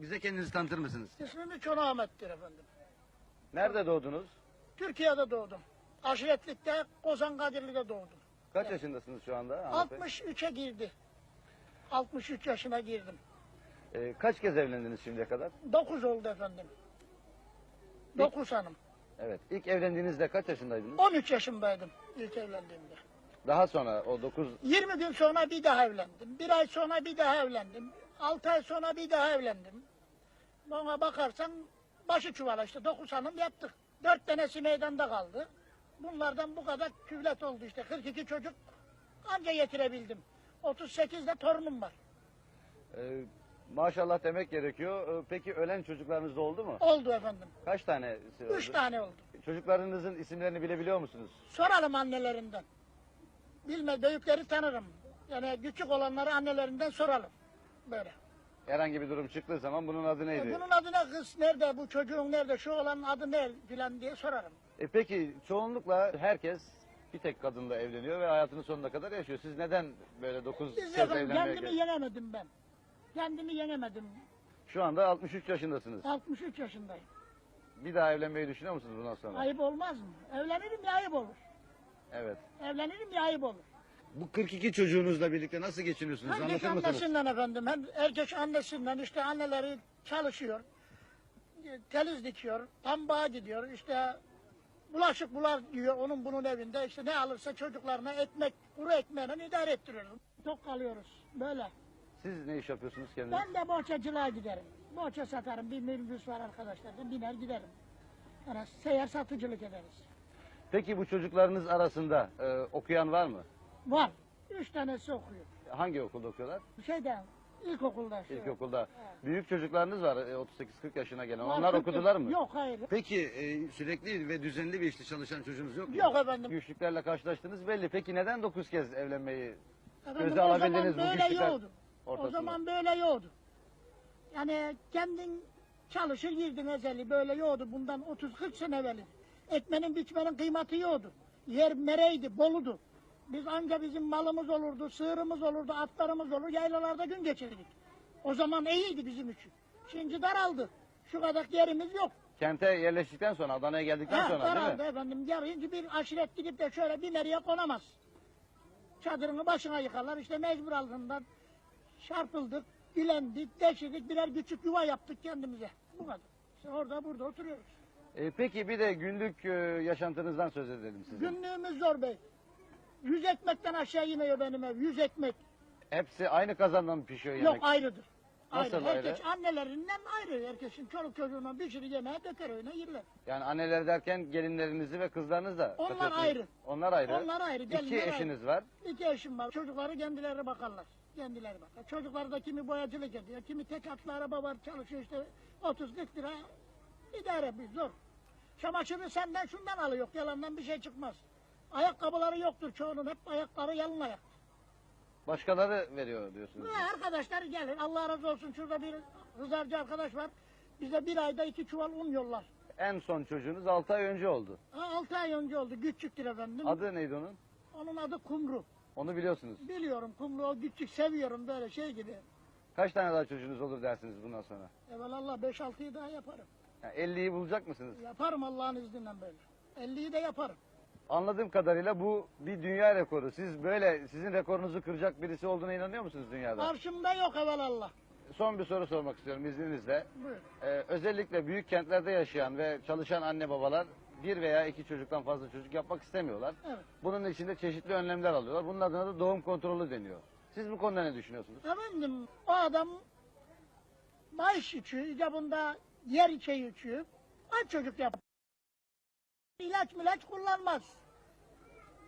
Bize kendinizi tanıtır mısınız? İsmim Çon Ahmet'tir efendim. Nerede doğdunuz? Türkiye'de doğdum. Aşiretlik'te Kozan Kadirli'de doğdum. Kaç yaşındasınız şu anda? Ahmet Bey? 63'e girdi. 63 yaşına girdim. Ee, kaç kez evlendiniz şimdiye kadar? 9 oldu efendim. 9 hanım. Evet. İlk evlendiğinizde kaç yaşındaydınız? 13 yaşındaydım ilk evlendiğimde. Daha sonra o 9 20 gün sonra bir daha evlendim. Bir ay sonra bir daha evlendim. 6 ay sonra bir daha evlendim. Bana bakarsan başı çuvala işte 9 hanım yaptık. 4 tanesi meydanda kaldı. Bunlardan bu kadar küvlet oldu işte. 42 çocuk anca getirebildim. 38 de torunum var. e, maşallah demek gerekiyor. Ee, Peki ölen çocuklarınız da oldu mu? Oldu efendim. Kaç tanesi oldu? 3 tane oldu. Çocuklarınızın isimlerini bilebiliyor musunuz? Soralım annelerinden. Bilme büyükleri tanırım. Yani küçük olanları annelerinden soralım. Böyle. Herhangi bir durum çıktığı zaman bunun adı E, neydi? bunun adı ne kız nerede bu çocuğun nerede şu olanın adı ne filan diye sorarım. E peki çoğunlukla herkes bir tek kadınla evleniyor ve hayatının sonuna kadar yaşıyor. Siz neden böyle 9 Biz kez evlenmeye kendimi gel- yenemedim ben. Kendimi yenemedim. Şu anda 63 yaşındasınız. 63 yaşındayım. Bir daha evlenmeyi düşünüyor musunuz bundan sonra? Ayıp olmaz mı? Evlenirim ya ayıp olur. Evet. Evlenirim ya ayıp olur. Bu 42 çocuğunuzla birlikte nasıl geçiniyorsunuz? Herkes Anlatır mısınız? annesinden efendim. Hem erkek annesinden işte anneleri çalışıyor. Teliz dikiyor. Tambağa gidiyor. işte bulaşık bular diyor onun bunun evinde. işte ne alırsa çocuklarına ekmek, kuru ekmeğine idare ettiriyoruz. Çok kalıyoruz. Böyle. Siz ne iş yapıyorsunuz kendiniz? Ben de bohçacılığa giderim. Bohça satarım. Bir minibüs var arkadaşlar. Biner giderim. Yani seyyar satıcılık ederiz. Peki bu çocuklarınız arasında e, okuyan var mı? Var. Üç tanesi okuyor. Hangi okulda okuyorlar? Şeyde ilkokulda. şu. İlkokulda. Büyük çocuklarınız var e, 38-40 yaşına gelen. Var, Onlar okudular mı? Yok hayır. Peki e, sürekli ve düzenli bir işte çalışan çocuğunuz yok mu? Yok efendim. Güçlüklerle karşılaştınız belli. Peki neden 9 kez evlenmeyi Efendim, göze o alabildiniz zaman bu böyle güçlükler yoğdu. O ortasında? zaman böyle yoğdu. Yani kendin çalışır girdin ezeli böyle yoğdu. Bundan 30-40 sene evveli. Ekmenin biçmenin kıymeti yoğdu. Yer mereydi, boludu. Biz anca bizim malımız olurdu, sığırımız olurdu, atlarımız olur, yaylalarda gün geçirdik. O zaman iyiydi bizim için. Şimdi daraldı. Şu kadar yerimiz yok. Kente yerleştikten sonra Adana'ya geldikten Ha, sonra değil daraldı mi? efendim. Yarın bir aşiret gidip de şöyle bir nereye konamaz. Çadırını başına yıkarlar. İşte mecbur altından çarpıldık, dilendik, deşirdik, birer küçük yuva yaptık kendimize. Bu kadar. İşte orada burada oturuyoruz. E, peki bir de günlük e, yaşantınızdan söz edelim size. Günlüğümüz zor bey. Yüz ekmekten aşağı iniyor benim ev. Yüz ekmek. Hepsi aynı kazandan mı pişiyor yemek? Yok ayrıdır. Nasıl ayrı. ayrı? Herkes annelerinden ayrı. Herkesin çoluk çocuğuna bir sürü yemeğe döker öyle yerler. Yani anneler derken gelinlerinizi ve kızlarınız da Onlar katıyorsunuz. ayrı. Onlar ayrı. Onlar ayrı, İki gelinler eşiniz var. İki eşim var. Çocukları kendileri bakarlar. Kendileri bakar. Çocukları da kimi boyacılık ediyor. Kimi tek atlı araba var çalışıyor işte 30-40 lira idare bir zor. Çamaşırı senden şundan alıyor. Yalandan bir şey çıkmaz. Ayakkabıları yoktur çoğunun. Hep ayakları yalın ayak. Başkaları veriyor diyorsunuz. Bu arkadaşlar gelir. Allah razı olsun. Şurada bir hızarcı arkadaş var. Bize bir ayda iki çuval un yollar. En son çocuğunuz 6 ay önce oldu. Ha, altı ay önce oldu. Küçüktür efendim. Adı neydi onun? Onun adı Kumru. Onu biliyorsunuz. Biliyorum Kumru o küçük seviyorum böyle şey gibi. Kaç tane daha çocuğunuz olur dersiniz bundan sonra? Evelallah 5-6'yı daha yaparım. Yani 50'yi bulacak mısınız? Yaparım Allah'ın izniyle böyle. 50'yi de yaparım. Anladığım kadarıyla bu bir dünya rekoru. Siz böyle sizin rekorunuzu kıracak birisi olduğuna inanıyor musunuz dünyada? Karşımda yok evelallah. Son bir soru sormak istiyorum izninizle. Buyur. Ee, özellikle büyük kentlerde yaşayan ve çalışan anne babalar bir veya iki çocuktan fazla çocuk yapmak istemiyorlar. Evet. Bunun için de çeşitli önlemler alıyorlar. Bunun adına da doğum kontrolü deniyor. Siz bu konuda ne düşünüyorsunuz? Efendim o adam maaş içiyor, icabında yer içeği içiyor. Aç çocuk yap. İlaç milaç kullanmaz.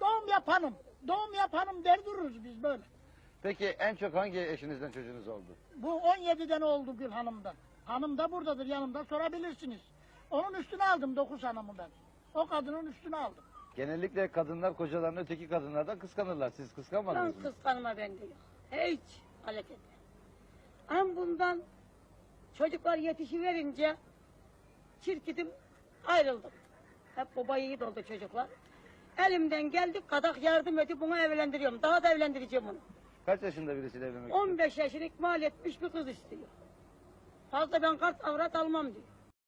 Doğum yapanım. Doğum yapanım der dururuz biz böyle. Peki en çok hangi eşinizden çocuğunuz oldu? Bu 17'den oldu Gül Hanım'dan. Hanım da buradadır yanımda sorabilirsiniz. Onun üstüne aldım 9 hanımı ben. O kadının üstüne aldım. Genellikle kadınlar kocalarını öteki kadınlardan kıskanırlar. Siz Ben kıskanmadınız mı? kıskanma bende yok. Hiç hareket. Ama bundan çocuklar yetişiverince çirkidim ayrıldım. Hep baba yiğit oldu çocuklar. Elimden geldi kadak yardım edip bunu evlendiriyorum. Daha da evlendireceğim onu. Kaç yaşında birisiyle evlenmek istiyorsunuz? 15 yaşını ikmal etmiş bir kız istiyor. Fazla ben kart avrat almam diyor.